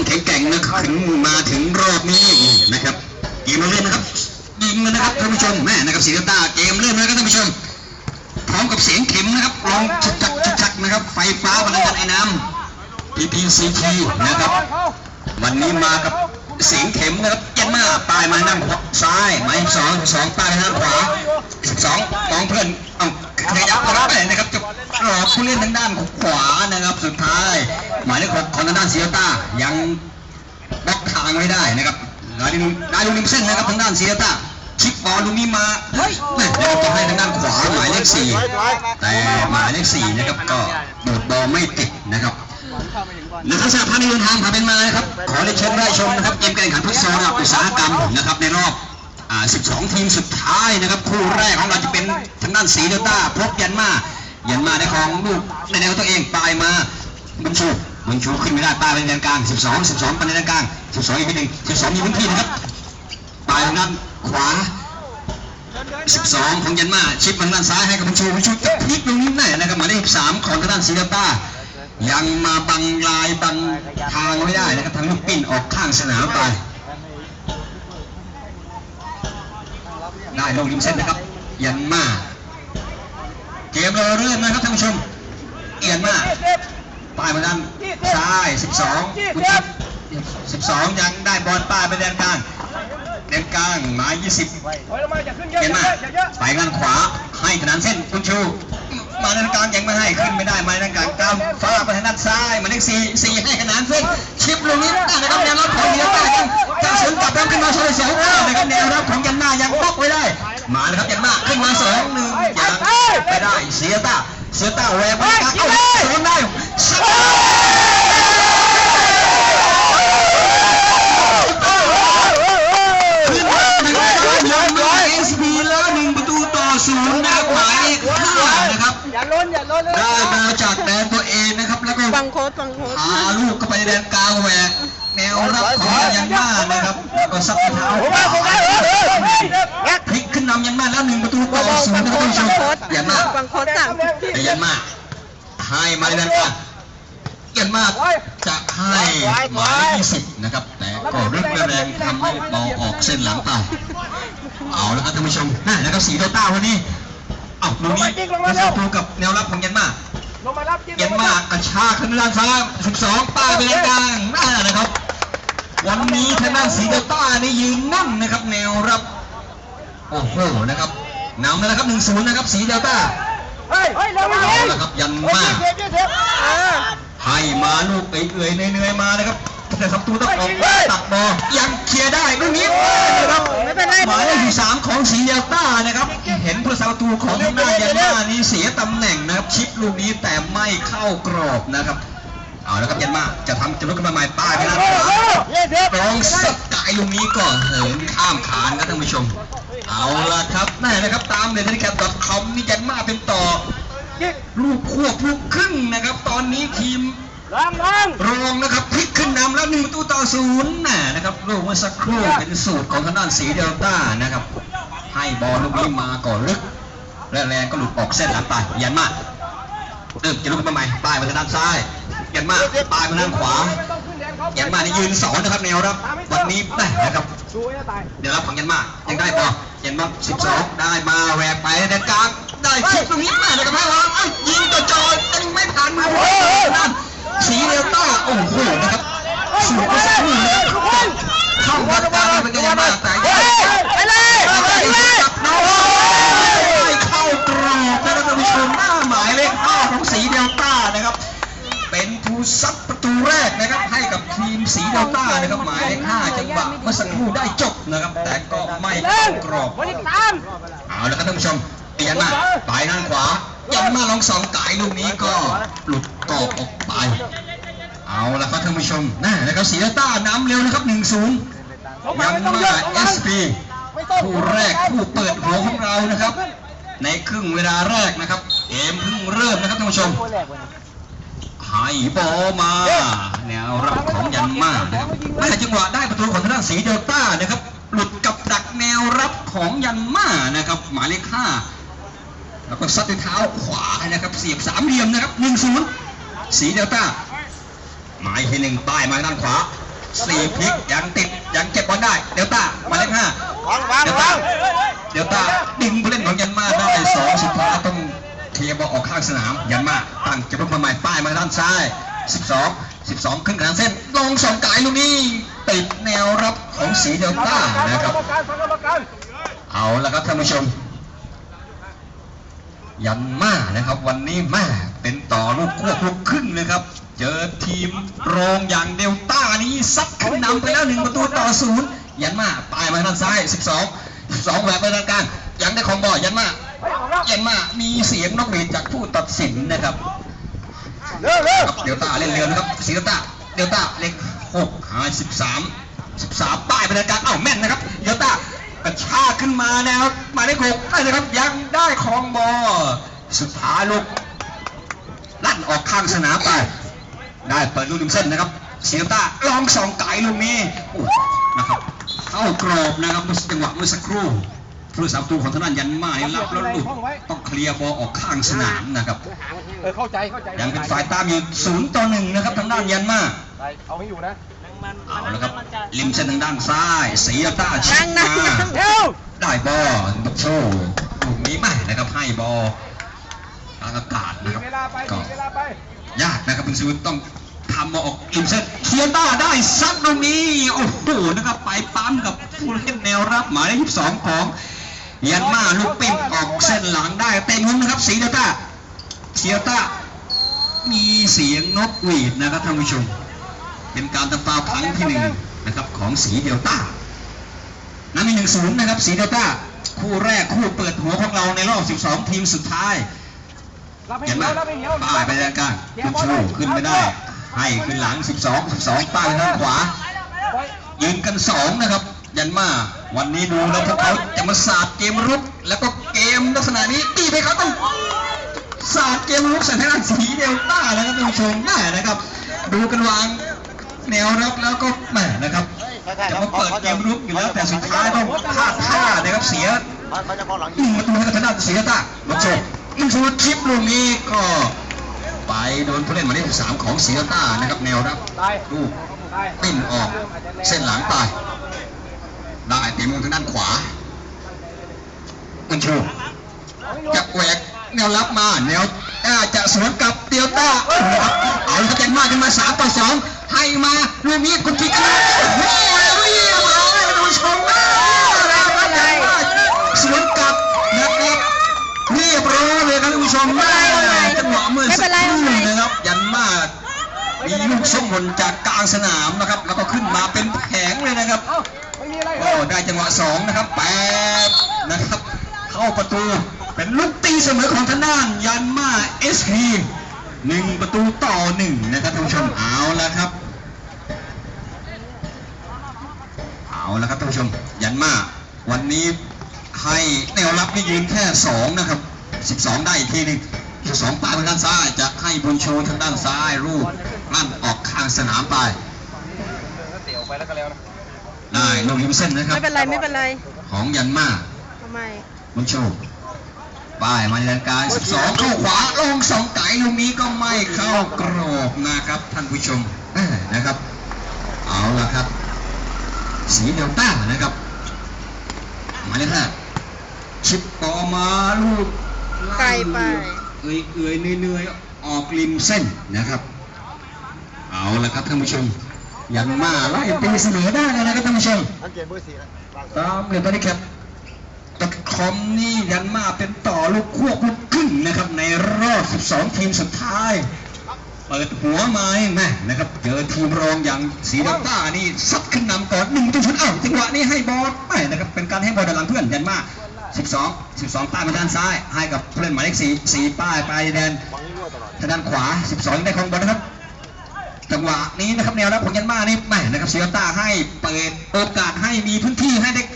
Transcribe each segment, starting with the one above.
ความแข็งแกร่งนะครับถึงมาถึงรอบนี้นะครับเกมเริ่มนะครับยิงนะครับท่านผู้ชมแม่นะครับสีตาเกมเริ่มแล้วครับท่านผู้ชม พร้อมกับเสียงเข็มนะครับลองชุกชักชุกชักนะครับ ไฟฟ้าพลังงานไอ้น้ำ PPCT นะครับ วันนี้มากับ สียงเข็มนะครับยันมาปลายมาด้านขวาซ้ายหมายสองสองปลายด้านขวาสิบสองมองเพื่อนเอาขยับนะครับไปนะครับจะรอผู้เล่นทางด้านขวานะครับ สุดท้าย หมายเลขหกของทางด้านเซียต้ายังบล็อกทางไว้ได้นะครับได้ลูกได้ลูกนิมเส้นนะครับทางด้านเซียต้าชิปบอลลูกนี้มาเฮ้ยนะครับจะให้ทางด้านขวาหมายเลขสี่แต่หมายเลขสี่นะครับก็ดูดบอลไม่ติดนะครับ ในทักษะพาณิชย์เดินทางผ่านเป็นมาครับ ขอได้ชมได้ชมนะครับเกมการแข่งขันฟุตซอลระดับอุตสาหกรรมนะครับในรอบ 12 ทีมสุดท้ายนะครับ คู่แรกของเราจะเป็นทางด้านสีเดลต้าพบยันมายันมาในของลูกในแนวตัวเองปลายมาบุญชูบุญชูขึ้นไม่ได้ปลายเป็นแดนกลาง 12 12เป็นแดนกลาง 12อีกนิดหนึ่ง12มีพื้นที่นะครับปลายทางด้านขวา12 ของยันมาชิปทางด้านซ้ายให้กับบุญชูบุญชูจะพลิกตรงนี้แน่นะครับหมายเลข13ของทางด้านสีเดลต้า ยังมาบังลายบังทางไม่ได้นะครับทางลูกปิ้นออกข้างสนามไป ได้ลงริมเส้นนะครับยันมาเกมเราเริ่มนะครับท่านผู้ชมเอียนมาป้ายมาด้านซ้าย 12คุณจิ๊บ12 ยังได้บอลป้ายไปแดนกลางแดนกลางหมาย20ถอยลงมาอย่าขึ้นเอะเห็นมาเยอะอย่ายอะไปด้านขวาให้ขนานเส้นคุณชู มาด้านกลางยังไม่ให้ขึ้นไม่ได้มาด้านกลางตางฟ้าไปทางด้านซ้ายมาเลขสี่สี่ให้ขนานเส้นชิปลูกนี้ได้นะครับแนวรับของเดียวกันยังจะสนกลับแล้วขึ้นมาโชว์สองเก้านะครับแนวรับของยันหน้ายังบล็อกไว้ได้ มานะครับยันหน้าขึ้นมาสองหนึ่งยังไม่ได้เสียตาเสียตาแหวกไปกลางเอ้าสวนได้สกอร์ขึ้นมานะครับยันมาเอสพีแล้วหนึ่งประตูต่อศูนย์นะครับหมายเลขห้านะครับ อย่าล้นอย่าล้นเลยได้มาจากแดนตัวเองนะครับ แล้วก็ฟังโค้ดฟังโค้ดพาลูกเข้าไปในแดนกลางแหวกแนวรับของยันมานะครับแล้วก็ซับเท้าผมว่าผมว่าเออเออเออพลิกขึ้นนำยันมาแล้วหนึ่งประตูต่อศูนย์นะครับท่านผู้ชมฟังโค้ดยันมาฟังโค้ดสั่งแต่ยันมาให้มาในแดนกลางยันมาจะให้หมายเลขยี่สิบนะครับ แต่ก็รึกแรงทำให้บอลออกเส้นหลังไปเอาแล้วครับท่านผู้ชมน่านะครับสีโดต้าวันนี้ เอ้าลูกนี้ประตูกับแนวรับของยันมาลงมารับจิ้มเย็นมากกระชากขึ้นด้านซ้าย12ป้ายไปด้านกลางนั่นนะครับ วันนี้ทางด้านสีเดลต้านี่ยืนนั่นนะครับ แนวรับ โอ้โหนะครับนำแล้วนะครับ1-0นะครับ สีเดลต้าเฮ้ยเฮ้ยเราไม่เอาเห็นละครับยันมากเจ็บเจ็บเจ็บเออให้มาลูกเอื่อยๆเหนื่อยๆมานะครับ แต่ทำตูต้องออกตัดบอลยังเคลียร์ได้ลูกนี้นะครับไม่เป็นไรหมายเลขที่สามของสีเดลต้านะครับ เห็นผู้สาประตูของทางด้านยันมานี่เสียตำแหน่งนะครับชิปลูกนี้แต่ไม่เข้ากรอบนะครับเอาละครับยันมาจะทำจะลุกขึ้นมาใหม่ป้ายไปด้านขวาเจ็บเจ็บรองสกายลูกนี้ก็เหินข้ามขานครับท่านผู้ชม เอาละครับแม่นะครับตามเดลิแคป .com นี่ยันมาเป็นต่อลูกควบลูกครึ่งนะครับ ตอนนี้ทีม ล้างล้างรองนะครับพลิกขึ้นนำแล้วหนึ่งประตูต่อศูนย์น่ะนะครับลูกเมื่อสักครู่เป็นสูตรของทางด้านสีเดลต้านะครับ ให้บอลลูกนี้มาก่อนลึกและแรงก็หลุดออกเส้นหลังไปยันมาเริ่มจะลุกขึ้นมาใหม่ป้ายมาทางด้านซ้ายยันมาป้ายมาทางขวาต้องขึ้นแดนเขายันมานี่ยืนสอนนะครับแนวรับวันนี้ได้นะครับดูให้ตายเดี๋ยวรับของยันมายังได้บอลยันมา12ได้มาแหวกไปแดนกลางได้คลิปตรงนี้มานะครับให้วางเอ้ยยิงต่อจอยยังไม่ผ่านมือนั่น สีเดลต้าโอ้โหนะครับสูงกว่าสักครู่นะครับเข้าวัดกลางเป็นยันมาแต่ยังไม่ไปเลยไปเลยจับน้อยเข้ากรอบนะครับท่านผู้ชมหน้าหมายเลขห้าของสีเดลต้านะครับ เป็นผู้ซัดประตูแรกนะครับให้กับทีมสีเดลต้านะครับหมายเลขห้าจังหวะเมื่อสักครู่ได้จบนะครับ แต่ก็ไม่เข้ากรอบวันนี้ตามเอาละครับท่านผู้ชมเปลี่ยนมาไปด้านขวายันมาลองสองไก่ลูกนี้ก็หลุด กรอบออกไป เอาละครับท่านผู้ชมน่านะครับสีเดลต้านำเร็วนะครับ 1-0ยังมาเอสพีคู่แรกคู่เปิดหัวของเรานะครับ ในครึ่งเวลาแรกนะครับเกมเพิ่งเริ่มนะครับท่านผู้ชมให้บอลมาแนวรับของยันมานะครับแม่จังหวะได้ประตูของทางด้านสีเดลต้านะครับ หลุดกับดักแนวรับของยันมานะครับ หมายเลขห้าแล้วก็ซัดด้วยเท้าขวานะครับ เสียบสามเหลี่ยมนะครับหนึ่งศูนย์ สีเดลต้าหมายที่หนึ่งป้ายมาด้านขวาสี่พลิกยังติดยังเก็บบอลได้เดลต้าหมายเลขห้าวางวางเดลวาต้างเดลต้าดึงผู้เล่นของยันมาได้สองสุดท้ายต้องเคลียร์บอลออกข้างสนามยันมาตั้งเก็บลูกมาใหม่ป้ายมาด้านซ้าย 12 12 ขึ้นกลางเส้นลงสองไก่ลูกนี้ติดแนวรับของสีเดลต้านะครับกรรมการฟังกรรมการเอาละครับท่านผู้ชม ยันมานะครับวันนี้แม่ เป็นต่อลูกควบลูกครึ่งนะครับ เจอทีมรองอย่างเดลต้านี้ซัดขึ้นนำไปแล้วหนึ่งประตูต่อศูนย์ยันมาปลายมาทางซ้าย 12 12แหวกไปทางกลางยังได้ของบอลยันมาเฮ้ยออกแล้วยันมามีเสียงนกหวีดจากผู้ตัดสินนะครับเร็วเร็วเดลต้าเล่นเรือนะครับสีเดลต้าเดลต้าเล็กหกหาสิบสามสิบสามป้ายไปในการเอ้าแม่นนะครับเดลต้ากระชากขึ้นมาแล้วมายเลขหกได้เลยครับยังได้คองบอลสุดท้ายลูก ออกข้างสนามไป ได้เปิดลูกริมเส้นนะครับสีเดลต้าลองสองไก่ลูกนี้โอ้นะครับเข้ากรอบนะครับเมื่อจังหวะเมื่อสักครู่ผู้สามตูของทางด้านยันมานี่รับแล้วหลุดต้องเคลียร์บอลออกข้างสนามนะครับเออเข้าใจเข้าใจยังเป็นฝ่ายตามอยู่ศูนย์ต่อหนึ่งนะครับทางด้านยันมาได้เอาให้อยู่นะเอาละครับริมเส้นทางด้านซ้ายสีต้าชินั่ดงนั่งมานั่งเร็วได้บอลบักโชว์ลูกนี้ไม่นะครับให้บอลทางอากาศนะครับเวลาไปก็เวลาไปยากนะครับคุณชูวิทย์ต้องทำมาออกริมเส้นเคียต้าได้ซัดตรงนี้โอ้โหนะครับไปปั๊มกับผู้เล่นแนวรับหมายเลข22ของยันมาลูกปิ้งออกเส้นหลังได้เต็มมุมนะครับสีต้าเคียต้ามีเสียงนกหวีดนะครับท่านผู้ชม เป็นการทำฟาวล์ครั้งที่หนึ่งนะครับของสีเดลต้านั้นมีหนึ่งศูนย์นะครับสีเดลต้าคู่แรกคู่เปิดหัวของเราในรอบ 12 ทีมสุดท้ายรับให้ เห็นเหไหมนียวรับให้เหนียวป้ายไปด้านกลางคุณชูขึ้นไม่ได้ ให้ขึ้นหลัง 12 12ป้ายไปทางขวาไว้ยืนกัน 2 นะครับ ยันมา วันนี้ดูแล้วพวกเขาจะมาสาดเกมรุก แล้วก็เกมลักษณะนี้ตีไปเขาต้องสาดเกมรุกใส่ทางด้านสีเดลต้านะครับท่านผู้ชมแม่นะครับ ดูกันวางแนวรับแล้วก็แม่นะครับจะมาเปิดเกมรุกอยู่แล้วแต่สุดท้ายต้องพลาดท่านะครับเสียเขาจะมองหลังหนึ่งประตูให้กับทางด้านเสียตาลบโชค อินชูชิปลูกนี้ก็ไปโดนผู้เล่นหมายเลข13ของเสียต้านะครับแนวรับตายลูกตายปิ้นออกเส้นหลังไปได้เต็มมุมทางด้านขวาอินชูเอาให้อยู่จะแหวกแนวรับมาแนวอ่าจะสวนกับเตียวต้าเอาละครับเอาละครับเต็มมากขึ้นมาสามต่อสองให้มาลูกนี้คุณคิดกันโอ้โหเรียบร้อยดูชมนะสวนกลับนะครับเรียบร้อยเลยครับท่าน ผู้ชมแม่จังหวะเมื่อสักครู่นะครับ ยันมากมีลูกส้มหล่นจากกลางสนามนะครับ แล้วก็ขึ้นมาเป็นแผงเลยนะครับไม่มีอะไรโอ้ได้จังหวะสองนะครับแปดนะครับ เข้าประตูเป็นลูกตีเสมอของทางด้านยันมาเอสพีหนึ่งประตูต่อหนึ่งนะครับท่านผู้ชมเอาละครับเอาละครับท่านผู้ชมยันมาวันนี้ให้แนวรับนี่ยืนแค่สองนะครับ สิบสองได้อีกทีหนึ่งสองปาทางด้านซ้าย จะให้บุญชูทางด้านซ้ายรูปลั่นออกข้างสนามไปเสียวไปแล้วก็แล้วนะได้ลงริมเส้นนะครับ ไม่เป็นไรไม่เป็นไร ของยันมาทำไมบุญโชคป้ายมาในการ12เข้าขวาลงสองไก่ลูกนี้ก็ไม่เข้ากรอบนะครับท่านผู้ชมเอ้อนะครับ เอาละครับ สีเดลต้านะครับหมายเลขห้าชิปต่อมาลูก ไกลไป เอื่อยเอื่อยๆเนื่อยๆออกริมเส้นนะครับ เอาละครับท่านผู้ชมยันมาไล่ตีเสมอได้เลยนะครับท่านผู้ชมอันเกียร์เบอร์สี่แล้วตามเลยตอนนี้ครับตะคอมนี่ยันมาเป็นต่อลูกควบลูกครึ่งนะครับ ในรอบ 12 ทีมสุดท้าย เปิดหัวมาแม่นะครับเจอทีมรองอย่างสีดำต้านี่ซัดขึ้นนำก่อนหนึ่งตัวชุดอ้าวจังหวะนี้ให้บอลไม่นะครับเป็นการให้บอลด้านหลังเพื่อนยันมา 12 12 ป้ายมาด้านซ้าย ให้กับผู้เล่นหมายเลข4 4ป้ายไปแดนวางนี้รั่วตลอดทางด้านขวา 12ยังได้ของบอลนะครับ จังหวะนี้นะครับแนวรับของยันมานี่แหม่นะครับเซียต้าให้เปิดโอกาสให้มีพื้นที่ให้เด็ก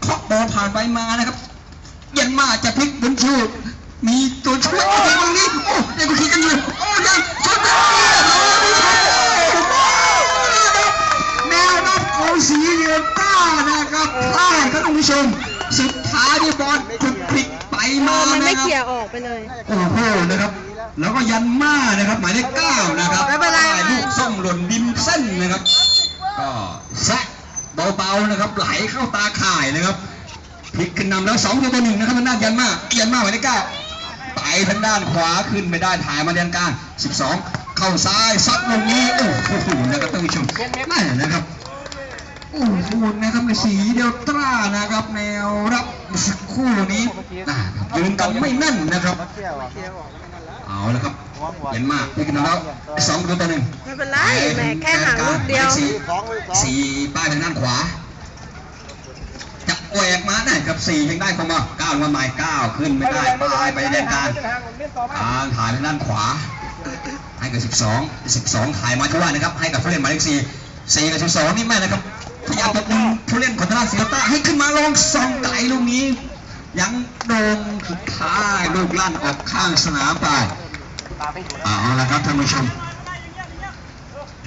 เคาะบอลผ่านไปมานะครับ ยันมาจะพลิกบุญชูมีตัวช่วยอะไรตรงนี้โอ้ ออกไปเลย โอ้โหนะครับ แล้วก็ยันมานะครับ หมายเลขเก้านะครับไม่เป็นไรด้ลูกส้มหล่นดินเส้นนะครับ ก็แซะเบาๆนะครับ ไหลเข้าตาข่ายนะครับพลิกขึ้นนำแล้วสองตัวต่อหนึ่งนะครับทางด้านยันมายันมาหมายเลขเก้าไปทางด้านขวาขึ้นไม่ได้ถ่ายมาเดียนกลาง12 เข้าซ้ายซัดลูกนี้โอ้โหนะครับท่านผู้ชมแม่นะครับ โอ้โหนะครับในสีเดียวตรานะครับแนวรับสักครู่นี้นะครับยืนกันไม่แน่นนะครับเที่ยวอะเคลียร์ออกแล้วกันละเอาละครับยันมาพลิกขึ้นนำแล้วสองตัวต่อหนึ่งไม่เป็นไรแหมแค่ห่างลูกเดียวสี่สองเลยสองสี่ป้ายทางด้านขวาจะแหวกมาได้กับสี่ยังได้เข้ามาก้าวลงมาใหม่ก้าวขึ้นไม่ได้ป้ายไปแดนกลางทางถ่ายทางด้านขวา ให้กับ12 12ถ่ายมาที่ว่านะครับ ให้กับผู้เล่นหมายเลข4 4กับ12นี่แม่นะครับ พยายามตบผู้เล่นของทางด้านศิลปะให้ขึ้นมาลงซองไกลลูกนี้ ยังโดนสุดท้ายลูกลั่นออกข้างสนามไปเอาละครับท่านผู้ชม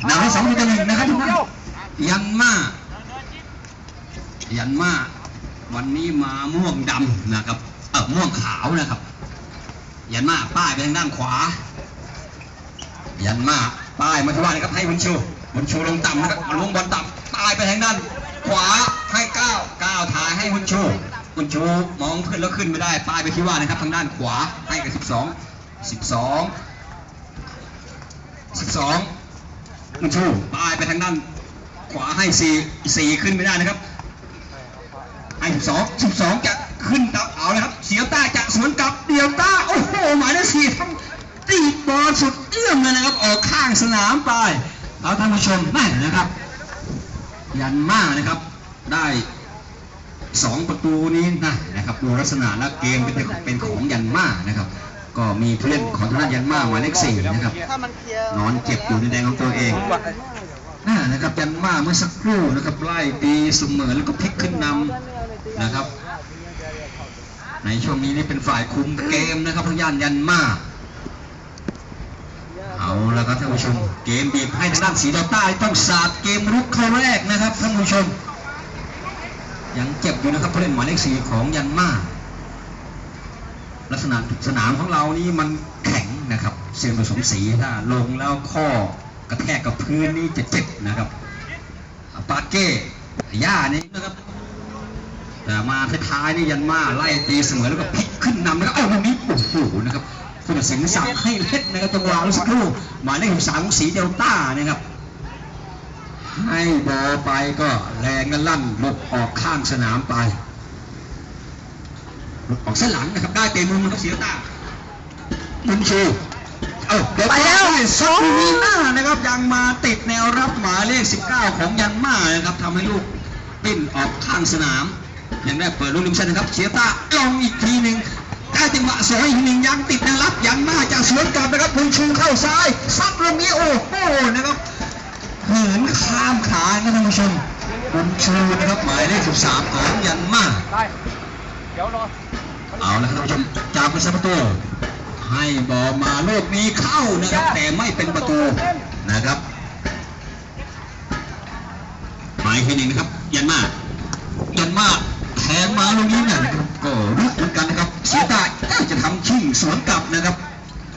นำให้สองต่อหนึ่งนะครับทุกท่านยันมายันมาวันนี้มาม่วงดำนะครับเออม่วงขาวนะครับ ยันมาป้ายไปทางด้านขวา ยันมาป้ายมาที่ว่านะครับให้บุญชูบุญชูลงต่ำนะครับลงบอลต่ำายไปทางด้านขวาให้ก้าวก้าวถ่ายให้บุญชูบุญชูมองขึ้นแล้วขึ้นไม่ได้ป้ายไปที่ว่านะครับทางด้านขวาให้กับ 12 12 12บุญชูป้ายไปทางด้านขวาให้4 4ขึ้นไม่ได้นะครับไอ้สองสิบสองจะขึ้นตับเอาเลยครับ เสียวต้าจะสวนกลับเดียวต้าโอ้โหหมายเลขสี่ทำตีบอลสุดเอื้อมเลยนะครับออกข้างสนามไปเอาท่านผู้ชมนั่นนะครับ ยันมานะครับ ได้สองประตูนี้นะนะครับดูลักษณะและเกมเป็นเป็นของยันมานะครับ ก็มีผู้เล่นของทางด้านยันมาหมายเลขสี่นะครับนอนเจ็บอยู่ในแดงของตัวเองน่านะครับยันมาเมื่อสักครู่นะครับไล่ตีเสมอแล้วก็พลิกขึ้นนำนะครับ ในช่วงนี้นี่เป็นฝ่ายคุมเกมนะครับทางย่านยันมา เอาแล้วครับท่านผู้ชม เกมบีบให้ทางด้านสีดาวใต้ต้องสาดเกมรุกเข้าแรกนะครับท่านผู้ชม ยังเจ็บอยู่นะครับผู้เล่นหมายเลขสี่ของยันมาลักษณะสนามของเรานี่มันแข็งนะครับเส้นผสมสีถ้าลงแล้วข้อกระแทกกับพื้นนี่จะเจ็บนะครับปาเก้ย่านี่นะครับแต่มาท้ายๆนี่ยันมาไล่ตีเสมอแล้วก็พลิกขึ้นนำแล้วก็เอ้าวันนี้โอ้โหนะครับ คุณสิงสั่งให้เล่นนะครับจังหวะเมื่อสักครู่หมายเลขสามของสีเดลต้านะครับ ให้บอลไปก็แรงกันลั่นหลุดออกข้างสนามไปหลุดออกเส้นหลังนะครับได้เตะมุมนะครับสีเดลต้าบุญชูเอาเดี๋ยวไปแล้วได้ซอกมีหน้านะครับยังมาติดแนวรับหมายเลข 19 ของยันมานะครับทำให้ลูกปิ้นออกข้างสนาม ยังได้เปิดลูกริมเส้นนะครับเชียร์ตาลองอีกทีหนึ่ง จังหวะสวยอีกหนึ่งยังติดนวรับยังมาจากสวนกลับนะครับบุญชูเข้าซ้ายซัดลูกนี้โอ้โหนะครับเหินข้ามขานะท่านผู้ชมบุญชูนะครับหมายเลข13ของยันมาได้เดี๋ยวรอเอาละครับท่านผู้ชมจากพุทธประตูให้บอลมาลูกนี้เข้านะครับ แต่ไม่เป็นประตูนะครับ หมายที่หนึ่งนะครับ ยันมายันมา แทงมาลูกนี้เนี่ยนะครับก็รุกเหมือนกันนะครับเสียดายจะทำชิ่งสวนกลับนะครับ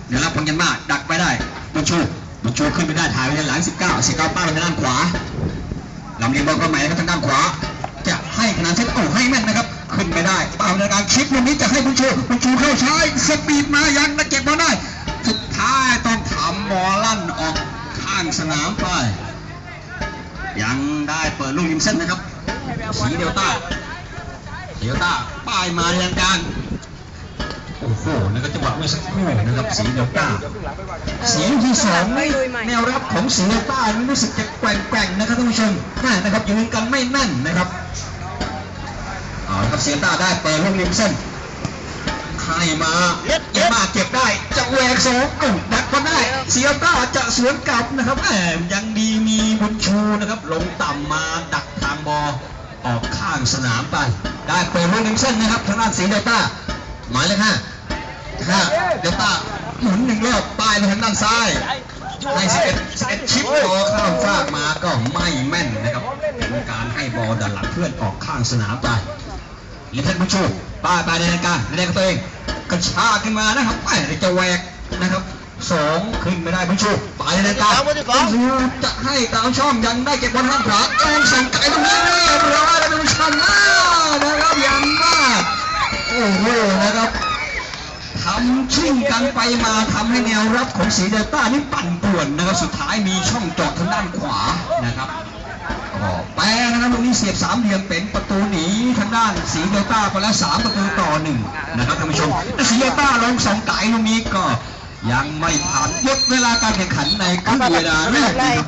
เดี๋ยวรับของยันมาดักไปได้บุญชูบุญชูขึ้นไปได้ถ่ายไปด้านหลัง 19 19ป้าไปทางด้านขวาลำเลียงบอลเข้าใหม่นะครับทางด้านขวา จะให้ขนาดเส้นโอ้ให้แม่นนะครับ ขึ้นไปได้ปล่าในการคิดลูกนี้จะให้บุญชูบุญชูเข้าใช้สปีดมายังนะเก็บบอลได้สุดท้ายต้องทำบอลลั่นออกข้างสนามไปยังได้เปิดลูกริมเส้นนะครับสีเดลต้า เดลต้าป้ายมาทางกางโอ้โหนะครับจังหวะเมื่อสักครู่นะครับสีเดลต้าเสียงที่สองนี่ลุยใหม่แนวรับของสีใต้นี่รู้สึกจะแกว่งๆนะครับท่านผู้ชมน่านะครับยืนกันไม่แน่นนะครับเอาครับเสียต้าได้เปิดลูกริมเส้นให้มาเย็มาเก็บได้จะแหวกสองเอ้าดักก็ได้เสียต้าจะสวนกลับนะครับแหมยังดีมีบุญชูนะครับ ลงต่ำมาดักทางบอ ออกข้างสนามไป ได้เปิดลูกริมเส้นนะครับทางด้านสีเดลต้าหมายเลขห้าห้าเดลต้าหมุนหนึ่งรอบป้ายไปทางด้านซ้ายให้สเก็ตสเก็ตชิปบอข้าฟากมาก็ไม่แม่นนะครับเป็นการให้บอลดันหลังเพื่อนออกข้างสนามไปลิเทนบุญชูป้ายไปในรายการในราการตัวเองกระชากขึ้นมานะครับไม่ได้จะแหวกนะครับ สองขึ้นไม่ได้ผู้ชมไปเลยตาจะให้ตามช่องยังได้เก็บบอลข้างขวาลองส่งไกลตรงนี้เรียบร้อยแล้วเป็นผู้ชมมากนะครับยังมากโอ้โหนะครับทำชิ่งกันไปมาทำให้แนวรับของสีเดลต้านี่ปั่นป่วนนะครับสุดท้ายมีช่องเจาะทางด้านขวานะครับก็แปลนะครับตรงนี้เสียบสามเหลี่ยมเป็นประตูหนีทางด้านสีเดลต้าไปแล้วสามประตูต่อหนึ่งนะครับท่านผู้ชมแต่สีเดลต้าลงสองไก่ตรงนี้ก็ ยังไม่ผ่านหมดเวลาการแข่งขันในครึ่งเวลาแรกนะครับ